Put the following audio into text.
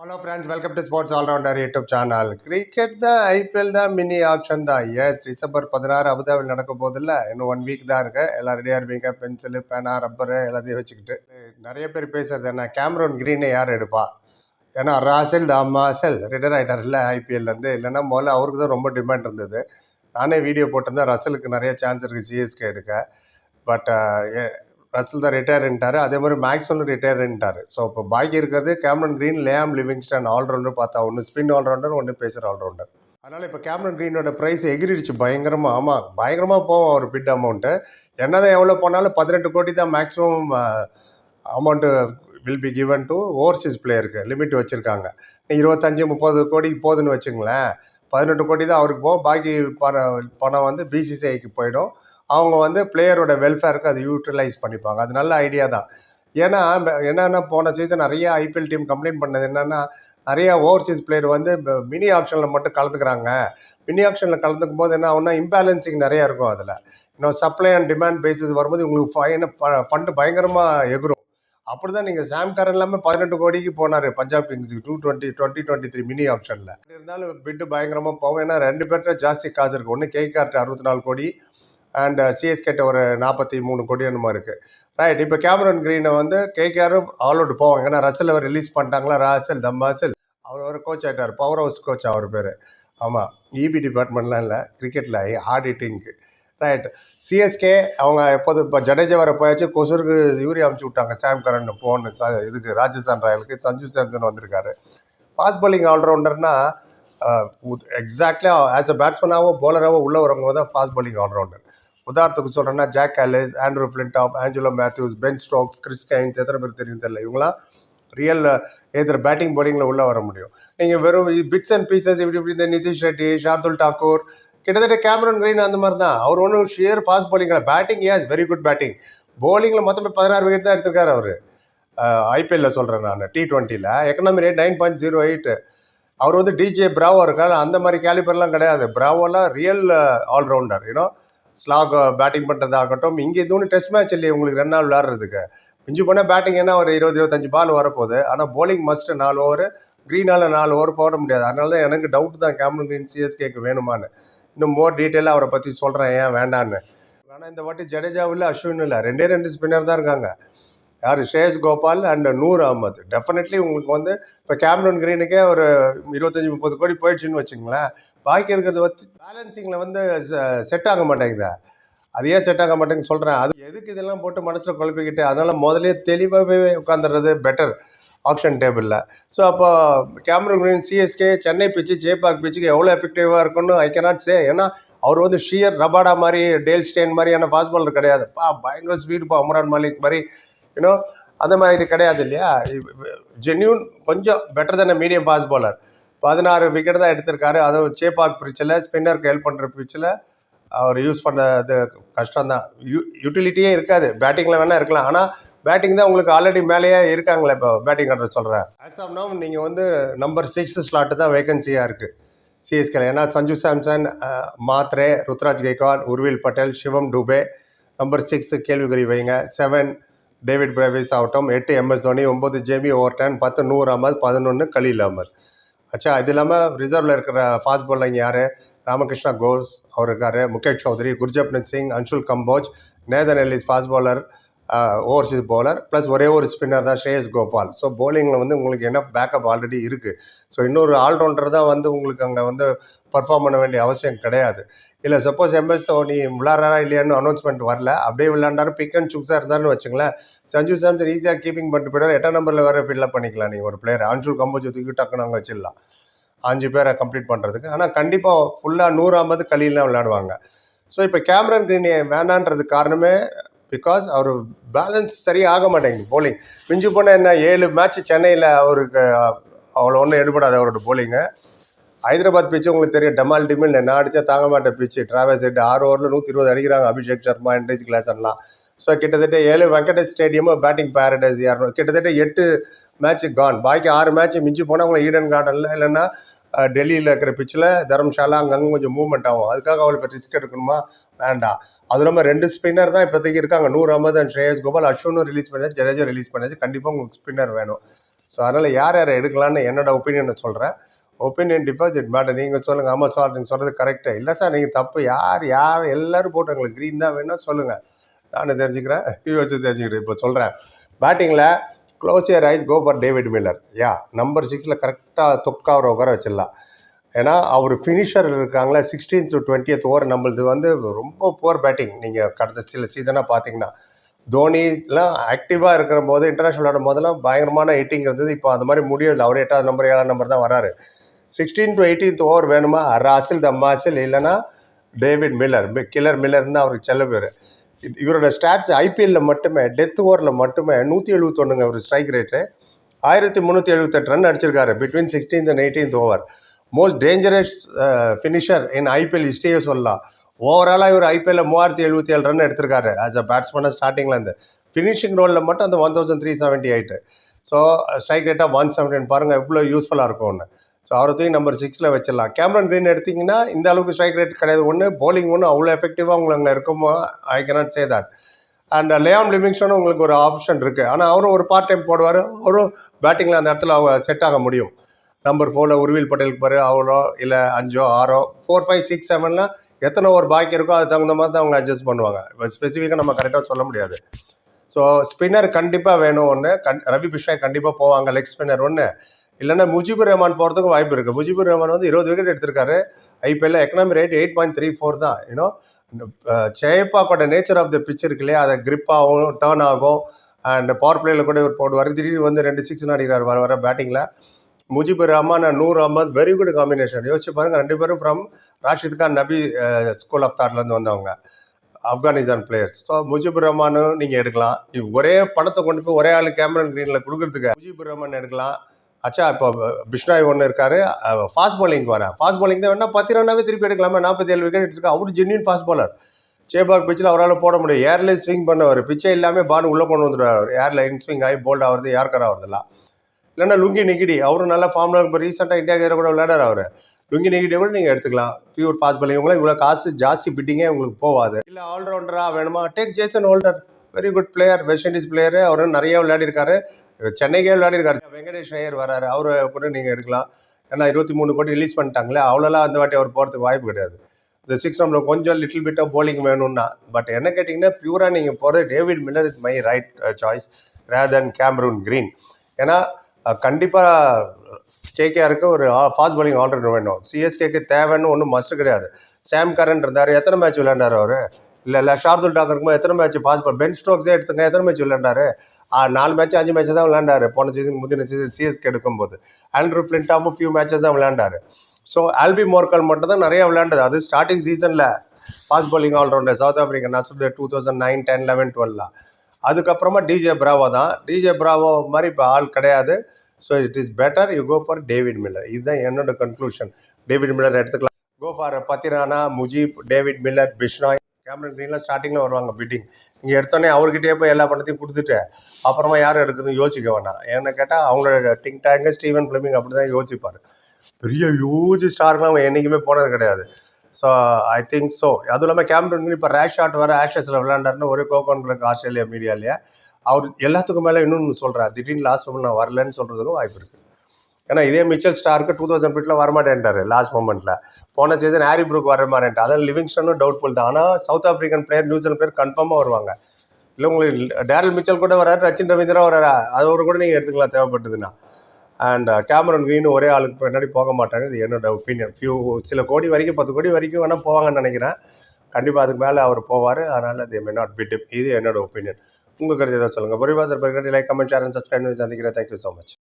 Hello friends welcome to sports allrounder YouTube channel cricket தான் IPL தான் mini auction தான். S December பதினாறு அபுதாபில் நடக்க போதில்ல இன்னும் ஒன் வீக் தான் இருக்கு. எல்லாம் ரெடியாக இருப்பீங்க. பென்சிலு பேனா ரப்பரு எல்லாத்தையும் வச்சுக்கிட்டு. நிறைய பேர் பேசுறது என்ன? கேமரோன் கிரீனை யார் எடுப்பா? ஏன்னா ராசல் தாமாசல் ரிட்டர் ஆகிட்டார் இல்லை ஐபிஎல்லேருந்து இல்லைன்னா முதல்ல அவருக்கு தான் ரொம்ப டிமாண்ட் இருந்தது. நானே வீடியோ போட்டிருந்தேன். ரசலுக்கு நிறைய சான்ஸ் இருக்குது சிஎஸ்கே எடுக்க. பட் ரசல் தான் ரிட்டையர்ன்ட்டார் அதே மாதிரி மேக்ஸ்வெல்லும் ரிட்டையர் ஆகிட்டாரு ஸோ இப்போ பாக்கி இருக்கிறது Cameron Green Liam Livingstone allrounder பார்த்தா ஒன்று ஸ்பின் ஆல்ரவுண்டர் ஒன்று பேசுகிற ஆல்ரவுண்டர் அதனால் இப்போ கேமரன் க்ரீனோட ப்ரைஸ் எகிரிடுச்சு பயங்கரமாக ஆமாம் பயங்கரமாக போவோம் ஒரு பிட் அமௌண்ட்டு என்னதான் எவ்வளோ போனாலும் பதினெட்டு கோடி தான் maximum amount will be given to overseas பிளேயருக்கு limit வச்சுருக்காங்க. இருபத்தஞ்சி முப்பது கோடிக்கு போகுதுன்னு வச்சுங்களேன். பதினெட்டு கோடி தான் அவருக்கு போகும் பாக்கி பணம் பணம் வந்து பிசிசிஐக்கு போயிடும். அவங்க வந்து பிளேயரோட வெல்ஃபேருக்கு அதை யூட்டிலைஸ் பண்ணிப்பாங்க. அது நல்ல ஐடியா தான். ஏன்னா என்னென்னா போன சீசன் நிறைய ஐபிஎல் டீம் கம்ப்ளைண்ட் பண்ணது என்னென்னா நிறைய ஓவர்சீஸ் பிளேயர் வந்து மினி ஆப்ஷனில் மட்டும் கலந்துக்கிறாங்க. மினி ஆப்ஷனில் கலந்துக்கும் போது என்ன ஆகுனா இம்பேலன்சிங் நிறையா இருக்கும் அதில். இன்னும் சப்ளை அண்ட் டிமாண்ட் பேசிஸ் வரும்போது உங்களுக்கு ஃபைன் ஃபண்டு பயங்கரமாக எகுரும் அப்படி தான் நீங்கள் சாம் கரன் இல்லாமல் பதினெட்டு கோடிக்கு போனார். Punjab கிங்ஸுக்கு two twenty twenty twenty three mini ஆப்ஷனில் இருந்தாலும் பிட்டு பயங்கரமாக போவோம் ஏன்னா ரெண்டு பேர்கிட்ட ஜாஸ்தி காசு இருக்குது ஒன்று கேகார்ட்டு அறுபத்தி நாலு கோடி அண்ட் சிஎஸ்கேட்ட uh, ஒரு நாற்பத்தி மூணு கோடி என்னமோ இருக்குது ரைட் இப்போ கேமரன் க்ரீனை வந்து கேகேஆரும் ஆல் அவுட் போவாங்க ஏன்னா ரசல் அவர் ரிலீஸ் பண்ணிட்டாங்களா? ராசல் தம்மாசல். அவர் ஒரு கோச் ஆகிட்டார் பவர் ஹவுஸ் கோச் அவர் பேர். ஆமாம் இபி டிபார்ட்மெண்ட்லாம் இல்லை. கிரிக்கெட்டில் ஆடிட்டிங்க்கு ரைட் சிஎஸ்கே அவங்க எப்போது இப்போ ஜடேஜா வர போயாச்சு கொசூருக்கு யூரி அமுச்சு விட்டாங்க. சாம் கரன் போன்னு இதுக்கு ராஜஸ்தான் ராயலுக்கு சஞ்சு சாம்சன் வந்திருக்காரு. ஃபாஸ்ட் bowling ஆல்ரவுண்டர்னா எக்ஸாக்ட்லி ஆஸ் அ பேட்ஸ்மேனாவோ bowler-ஆவோ உள்ள வரவங்க தான் ஃபாஸ்ட் bowling ஆல்ரவுண்டர் உதாரணத்துக்கு சொல்கிறேன்னா Jacques Kallis Andrew Flintoff Angelo Mathews Ben Stokes Chris Cairns எத்தனை பேர் தெரியும் தெரியல. இவங்களாம் ரியல் ஏதர் பேட்டிங் போலிங்கில் உள்ளே வர முடியும். நீங்கள் வெறும் பிட்ஸ் அண்ட் பீசஸ் இப்படி இப்படி இந்த நிதிஷ் ரெட்டி ஷார்துல் டாக்கூர் கிட்டத்தட்ட கேமரன் கிரீன் அந்த மாதிரி தான் அவர் ஒன்றும் sheer pace போலிங்கில் batting ace very good batting போலிங்கில் மொத்தமே பதினாறு விக்கெட் தான் எடுத்திருக்காரு அவர். ஐபிஎல்ல சொல்கிறேன் நான். டி டுவெண்ட்டியில் economy rate nine point zero eight அவர் வந்து டிஜே பிராவோ இருக்கார். அந்த மாதிரி கேலிபர்லாம் கிடையாது. பிராவோலாம் real all rounder you know slog batting பண்ணுறதாகட்டும் இங்கே இது ஒன்று டெஸ்ட் மேட்ச் இல்லையே உங்களுக்கு ரெண்டு நாள் விளையாடுறதுக்கு. மிஞ்சி போனால் பேட்டிங் என்ன ஒரு இருபது இருபத்தஞ்சு பால் வரப்போகுது. ஆனால் போலிங் மஸ்ட் நாலு ஓவர் க்ரீனால் நாலு ஓவர் போட முடியாது. அதனால தான் எனக்கு டவுட் தான் கேமரன் கிரீன் சிஎஸ்கேக்கு வேணுமான்னு. இன்னும் மோர் டீட்டெயிலாக அவரை பற்றி சொல்கிறேன் ஏன் வேண்டான்னு. ஆனால் இந்த வாட்டி ஜடேஜாவும் இல்லை அஸ்வின் இல்லை. ரெண்டே ரெண்டு ஸ்பின்னர் தான் இருக்காங்க. யார்? ஷேஷ் கோபால் அண்ட் நூர் அகமது. டெஃபினெட்லி உங்களுக்கு வந்து இப்போ கேம்ரன் கிரீனுக்கே ஒரு இருபத்தஞ்சி முப்பது கோடி போயிடுச்சுன்னு வச்சுங்களேன் பாக்கி இருக்கிறது வந்து பேலன்சிங்கில் வந்து செட் ஆக மாட்டேங்குதா. அது ஏன் செட் ஆக மாட்டேங்குன்னு சொல்கிறேன் அது எதுக்கு இதெல்லாம் போட்டு மனசில் குழப்பிக்கிட்டு அதனால் முதலே தெளிவாகவே உட்காந்துடுறது பெட்டர் ஆப்ஷன் டேபிளில் ஸோ அப்போ Cameron Green CSK Chennai pitch ஜேபாக் பிச்சுக்கு எவ்வளோ எஃபெக்டிவாக இருக்கும்னு ஐ கேனாட் சே ஏன்னா அவர் வந்து ஷியர் ரபாடா மாதிரி டேல் ஸ்டேன் மாதிரியான ஃபாஸ்ட் பாலர் கிடையாது. பா பயங்கர ஸ்பீடுப்பா அமரான் மாலிக் மாதிரி யூனோ அந்த மாதிரி கிடையாது இல்லையா? ஜென்யூன் கொஞ்சம் பெட்டர் தானே மீடியம் ஃபாஸ்ட் பாலர் பதினாறு விக்கெட் தான் எடுத்திருக்காரு. அதுவும் சேப்பாக் பிரிச்சில் ஸ்பின்னருக்கு ஹெல்ப் பண்ணுற பிரிச்சில் அவர் யூஸ் பண்ணது கஷ்டம் தான் யூ யூட்டிலிட்டியே இருக்காது. பேட்டிங்கில் வேணால் இருக்கலாம். ஆனால் பேட்டிங் தான் உங்களுக்கு ஆல்ரெடி மேலேயே இருக்காங்களே இப்போ பேட்டிங் ஆர்டர் சொல்கிறேன் ஆஸ் ஆஃப் நோ நீங்கள் வந்து நம்பர் சிக்ஸ் ஸ்லாட்டு தான் வேகன்சியாக இருக்குது சிஎஸ்கே ஏன்னா சஞ்சு சாம்சன் மாத்ரே ருத்ராஜ் கெய்க்வாட் உர்வில் பட்டேல் சிவம் டூபே. நம்பர் சிக்ஸ் கேள்விக்குறி வைங்க. செவன் டேவிட் பிரேவிஸ் ஆகட்டும். எட்டு எம்எஸ் தோனி ஒம்பது ஜேபி ஓவர்டன் பத்து நூறு அகமது பதினொன்று கலீல் அகமது அச்சா இது இல்லாமல் ரிசர்வில் இருக்கிற ஃபாஸ்ட் bowling யார்? ராமகிருஷ்ணா கோஸ் அவர் இருக்கார் Mukesh Choudhary Gurjapneet Singh Anshul Kamboj Nathan Ellis fast bowler overseas bowler plus ஒரே ஒரு ஸ்பின்னர் தான் ஸ்ரேயஸ் கோபால். ஸோ போலிங்கில் வந்து உங்களுக்கு என்ன பேக்கப் ஆல்ரெடி இருக்குது ஸோ இன்னொரு ஆல்ரவுண்டர் தான் வந்து உங்களுக்கு அங்கே வந்து பர்ஃபார்ம் பண்ண வேண்டிய அவசியம் கிடையாது. இல்லை சப்போஸ் எம்எஸ் தோனி விளாட்றாரா இல்லையான்னு அனௌன்ஸ்மெண்ட் வரல. அப்படியே விளாண்டாரு பிக் அண்ட் சுக்ஸாக இருந்தாருன்னு வச்சுங்களேன். சஞ்சு சாம்சன் ஈஸியாக கீப்பிங் பண்ணிட்டு போயிட்டார். எட்டாம் நம்பரில் வேறு ஃபில்லப் பண்ணிக்கலாம் நீங்கள் ஒரு பிளேயர் ஆன்சுல் கம்போஜ் தூக்கி டக்குன்னு அங்கே வச்சிடலாம். அஞ்சு பேரை கம்ப்ளீட் பண்ணுறதுக்கு ஆனால் கண்டிப்பாக ஃபுல்லாக நூறாம்பது கலியெலாம் விளையாடுவாங்க. ஸோ இப்போ கேமரன் கிரீனி வேணான்றது காரணமே பிகாஸ் அவர் பேலன்ஸ் சரியாக ஆக மாட்டேங்குது போலிங் மிஞ்சு போனால் என்ன ஏழு மேட்ச் சென்னையில் அவருக்கு அவ்வளோ ஒன்றும் எடுபடாது அவரோட போலிங்கு ஹைதராபாத் பிச்சு உங்களுக்கு தெரியும் டமால் டிமில் நான் அடித்தா தாங்க மாட்டேன் பிச்சு டிராவல்ஸ் ஹெட் ஆறு ஓவரில் நூற்றி இருபது அடிக்கிறாங்க அபிஷேக் சர்மா என்ரேஜ் கிளாசன்லாம். ஸோ கிட்டத்தட்ட ஏழு வெங்கடேஷ் ஸ்டேடியமும் பேட்டிங் பேரடைஸ் யாரும் கிட்டத்தட்ட எட்டு மேட்ச் கான் பாக்கி ஆறு மேட்ச் மிஞ்சி போனால் அவங்க ஈடன் கார்டனில் இல்லைன்னா டெல்லியில் இருக்கிற பிச்சில் தர்மஷாலா அங்கங்கே கொஞ்சம் மூவ்மெண்ட் ஆகும். அதுக்காக அவ்வளோ ரிஸ்க் எடுக்கணுமா? வேண்டாம். அது இல்லாமல் ரெண்டு ஸ்பின்னர் தான் இப்போதைக்கு இருக்காங்க. நூறு ஐம்பது அண்ட் ஸ்ரேயஸ் கோபால் அஸ்வினும் ரிலீஸ் பண்ணியாச்சு ஜடேஜா ரிலீஸ் பண்ணியாச்சு கண்டிப்பாக உங்களுக்கு ஸ்பின்னர் வேணும். ஸோ அதனால் யார் யாரை எடுக்கலான்னு என்னோட ஒப்பீனியனை சொல்கிறேன் ஒப்பீனியன் டிபாசிட் மேட்டர் நீங்கள் சொல்லுங்கள் ஆமாம் சார் நீங்கள் சொல்கிறது கரெக்டாக இல்லை சார் நீங்கள் தப்பு. யார் யார் எல்லோரும் போட்டு எங்களுக்கு க்ரீன் தான் வேணும் சொல்லுங்கள் நான் தெரிஞ்சுக்கிறேன். இது வச்சு தெரிஞ்சுக்கிறேன். இப்போ சொல்கிறேன் பேட்டிங்கில் close your eyes go for David Miller yeah number சிக்ஸில் கரெக்டாக தொக்காவரை உட்கார வச்சிடலாம். ஏன்னா அவர் ஃபினிஷர் இருக்காங்களே சிக்ஸ்டீன் டு டுவெண்ட்டியத் ஓவர் நம்மளது வந்து ரொம்ப புவர் பேட்டிங் நீங்கள் கடந்த சில சீசனாக பார்த்தீங்கன்னா தோனிலாம் ஆக்டிவாக இருக்கிற போது இன்டர்நேஷனல் விளையாடும் போதெல்லாம் பயங்கரமான ஹிட்டிங் இருந்தது. இப்போ அந்த மாதிரி முடியாது அவர் எட்டாவது நம்பர் ஏழாம் நம்பர் தான் வராரு. சிக்ஸ்டீன் டு எயிட்டீன்த் ஓவர் வேணுமா? ராசில் தம்மாசில் இல்லைன்னா டேவிட் மில்லர் கில்லர் மில்லர்னு தான் அவருக்கு செல்ல பேர் இவரோட ஸ்டாட்ஸ் ஐபிஎல்ல மட்டுமே டெத் ஓவரில் மட்டுமே நூற்றி எழுபத்தொன்னுங்க ஒரு ஸ்ட்ரைக் ரேட்டு ஆயிரத்தி முந்நூற்றி எழுபத்தெட்டு ரன் அடிச்சிருக்காரு. Between sixteenth and eighteenth over most dangerous finisher in IPL ஹிஸ்டரியே சொல்லலாம். ஓவராலாக இவர் ஐபிஎல்ல மூவாயிரத்தி எழுபத்தி ஏழு ரன் எடுத்திருக்காரு ஆஸ் அ பேட்ஸ்மேனாக ஸ்டார்டிங்கில் இருந்து. ஃபினிஷிங் ரோலில் மட்டும் அந்த one thousand three seventy eight so strike ரேட்டாக ஒன் செவன்டின்னு பாருங்கள் எவ்வளோ யூஸ்ஃபுல்லாக இருக்கும்னு. ஸோ அவரை தூக்கி நம்பர் சிக்ஸில் வச்சிடலாம். கேமரன் க்ரீன் எடுத்திங்கன்னா இந்த அளவுக்கு ஸ்ட்ரைக் ரேட் கிடையாது. ஒன்று போலிங் ஒன்று அவ்வளோ எஃபெக்டிவாக அவங்க அங்கே இருக்குமோ I cannot say that and Liam லிவிங்ஸ்டனும் உங்களுக்கு ஒரு ஆப்ஷன் இருக்குது ஆனால் அவரும் ஒரு பார்ட் டைம் போடுவார். அவரும் பேட்டிங்கில் அந்த இடத்துல அவங்க செட் ஆக முடியும். நம்பர் ஃபோரில் உருவில் பட்டேலுக்கு பாரு அவரோ இல்லை அஞ்சோ ஆறோ ஃபோர் ஃபைவ் சிக்ஸ் செவன்லாம் எத்தனை ஒரு பாக்கி இருக்கோ அதுக்கு தகுந்த மாதிரி தான் அவங்க அட்ஜஸ்ட் பண்ணுவாங்க. இப்போ ஸ்பெசிஃபிக்காக நம்ம கரெக்டாக சொல்ல முடியாது. ஸோ ஸ்பின்னர் கண்டிப்பாக வேணும் ஒன்று கண் ரவி பிஷ்ராய் கண்டிப்பாக போவாங்க. லெக் ஸ்பின்னர் ஒன்று இல்லைன்னா முஜிபுர் ரஹ்மான் போகிறதுக்கு வாய்ப்பு இருக்குது முஜிபுர் ரஹ்மான் வந்து இருபது விக்கெட் எடுத்திருக்காரு. ஐபிஎல்ல economy rate eight point three four தான். ஏன்னோ ஜெயப்பாக்கோட நேச்சர் ஆஃப் த பிச் இருக்கு இல்லையா? அதை grip ஆகும் டேர்ன் ஆகும். அண்ட் பவர் பிளேயில் கூட இவர் போடுவார். திடீர்னு வந்து ரெண்டு சிக்ஸ் அடிக்கிறார் வர வர பேட்டிங்கில் முஜிபுர் ரஹ்மான் நூறு Noor Ahmad very good combination யோசிச்சு பாருங்கள் ரெண்டு பேரும் ஃப்ரம் ராஷித் கான் நபி ஸ்கூல் ஆஃப் தாட்லேருந்து வந்தவங்க. ஆப்கானிஸ்தான் பிளேயர்ஸ் ஸோ முஜிபுர் ரஹ்மானும் நீங்கள் எடுக்கலாம். ஒரே பணத்தை கொண்டு போய் ஒரே ஆள் கேமரன் க்ரீனில் கொடுக்குறதுக்கு முஜிபுர் ரஹ்மான் எடுக்கலாம். அச்சா இப்போ பிஷ்ணாய் ஒன்று இருக்கார். ஃபாஸ்ட் bowling வரேன் ஃபாஸ்ட் பாலிங் தான் வேணால் பத்து ரன்னாவே திருப்பி எடுக்கலாமா. நாற்பத்தி ஏழு விக்கெட் எடுத்துருக்கா. அவர் ஜென்யூன் ஃபாஸ்ட் பாலர் சேபாக் பிச்சில் அவரால் போட முடியும். ஏர்லைன் ஸ்விங் பண்ணவர். பிச்சை இல்லாமல் பால் உள்ளே கொண்டு வந்துடுவார் ஏர்லைன் ஸ்விங் ஆகி போல்ட் ஆகிறது ஏர்கர் ஆகிறதுலாம் இல்லைன்னா லுங்கி நிகிடி. அவரும் நல்லா ஃபார்மில் இப்போ ரீசெண்டாக இந்தியா கேர கூட விளையாடார் அவர். லுங்கி நிகிடியை கூட நீங்கள் எடுத்துக்கலாம். பியூர் பாஸ் பண்ணி இவங்களாம் இவ்வளோ காசு ஜாஸ்தி பிட்டிங்கே உங்களுக்கு போகாது இல்லை ஆல்ரவுண்டராக வேணுமா? Take Jason Holder very good player West Indies player அவரும் நிறைய விளையாடிருக்காரு சென்னைக்கே விளையாடிருக்காரு வெங்கடேஷ் ஐயர் வராரு. அவரை கூட நீங்கள் எடுக்கலாம். ஏன்னா இருபத்தி மூணு கோடி ரிலீஸ் பண்ணிட்டாங்களே அவ்வளோலாம் அந்த வாட்டி அவர் போகிறதுக்கு வாய்ப்பு கிடையாது. இந்த சிக்ஸ் நம்மள கொஞ்சம் லிட்டில் பிட் ஆஃப் bowling வேணும்னா பட் என்ன கேட்டிங்கன்னா பியூராக நீங்கள் போகிறது David Miller is my right choice rather than Cameron Green ஏன்னா கண்டிப்பாக கேகேஆருக்கு ஒரு ஃபாஸ்ட் பாலிங் ஆல்ரவுண்டர் வேணும். சிஎஸ்கேக்கு தேவைன்னு ஒன்றும் மஸ்ட் கிடையாது. சாம் கரன் இருந்தார். எத்தனை மேட்ச் விளையாண்டார் அவர்? இல்லை இல்லை ஷார்துல் டாக்கர் இருக்கும்போது எத்தனை மேட்ச் பாஸ் பண்ண பென் ஸ்ட்ரோக்ஸே எடுத்துங்க எத்தனை மேட்ச் விளையாண்டாரு? நாலு மேட்ச் அஞ்சு மேட்ச் தான் விளையாண்டாரு. போன சீசன் முந்தின சீசன் சிஎஸ்கே எடுக்கும்போது. ஆண்ட்ரூ பிளின்டாமும் ஃபியூ மேட்சஸ் தான் விளையாண்டாரு. ஸோ ஆல்பி மோர்கல் மட்டும் தான் நிறைய விளையாண்டது. அது ஸ்டார்டிங் சீசனில் fast bowling allrounder South Africa நான் சொல்றது two thousand nine ten eleven டுவெல்லாம் அதுக்கப்புறமா டிஜே பிராவோ தான். டிஜே பிராவோ மாதிரி இப்போ ஆள் கிடையாது. So it is better you go for David Miller இதுதான் என்னோட கன்க்ளூஷன் டேவிட் மில்லர் எடுத்துக்கலாம். Go for Pathirana Mujeeb David Miller Bishnoi Cameron க்ரீன்லாம் ஸ்டார்டிங்கில் வருவாங்க பிட்டிங் நீங்கள் எடுத்தோடனே அவர்கிட்டயே போய் எல்லா பணத்தையும் கொடுத்துட்டு அப்புறமா யார் எடுக்கணும்னு யோசிக்க வேணாம். ஏன்னு கேட்டால் அவங்களோட டிங் டேங்கு ஸ்டீவன் பிளமிங் அப்படி தான் யோசிப்பார். பெரிய ஹியூஜ் ஸ்டார்லாம் அவன் என்றைக்குமே போனது கிடையாது. ஸோ ஐ திங்க் ஸோ அதுவும் இல்லாமல் கேமரன் இப்போ ரேஷ் ஷாட் வர ஆஷஸில் விளையாண்டாருன்னு ஒரே கோகோன்களுக்கு ஆஸ்திரேலியா மீடியாலேயே அவர் எல்லாத்துக்கும் மேலே இன்னொன்று சொல்கிறேன் திடீர்னு லாஸ்ட் நான் வரலன்னு சொல்கிறதுக்கும் வாய்ப்பு இருக்குது ஏன்னா இதே மிச்சல் ஸ்டாருக்கு டூ தௌசண்ட் ஃபீட்டில் வரமாட்டேன்ட்டார் லாஸ்ட் மூமெண்ட்டில் போன சீசன் ஹாரி ப்ரூக் வர மாட்டேன்ட்டு அதான் லிவிங்ஸ்டனும் டவுட்ஃபுல் தான். ஆனால் South African player New Zealand player கன்ஃபார்மாக வருவாங்க. இல்லை உங்களுக்கு டேரல் மிச்சல் கூட வராரு ரச்சின் ரவீந்திரா வராரு? அது ஒரு கூட நீங்கள் எடுத்துக்கலாம் தேவைப்பட்டதுன்னா. அண்ட் கேமரன் க்ரீன் ஒரே ஆளுக்கு பின்னாடி போக மாட்டாங்க. இது என்னோட ஒப்பீனியன் ஃபியூ சில கோடி வரைக்கும் பத்து கோடி வரைக்கும் வேணால் போவாங்கன்னு நினைக்கிறேன். கண்டிப்பாக அதுக்கு மேலே அவர் போவார். அதனால் தே மே நாட் பிட் இது என்னோட ஒப்பீனியன் உங்கள் கருத்து ஏதாவது சொல்லுங்கள் பொறிவாதர் பர்கட்டி like comment share and subscribe சந்திக்கிறேன். Thank you so much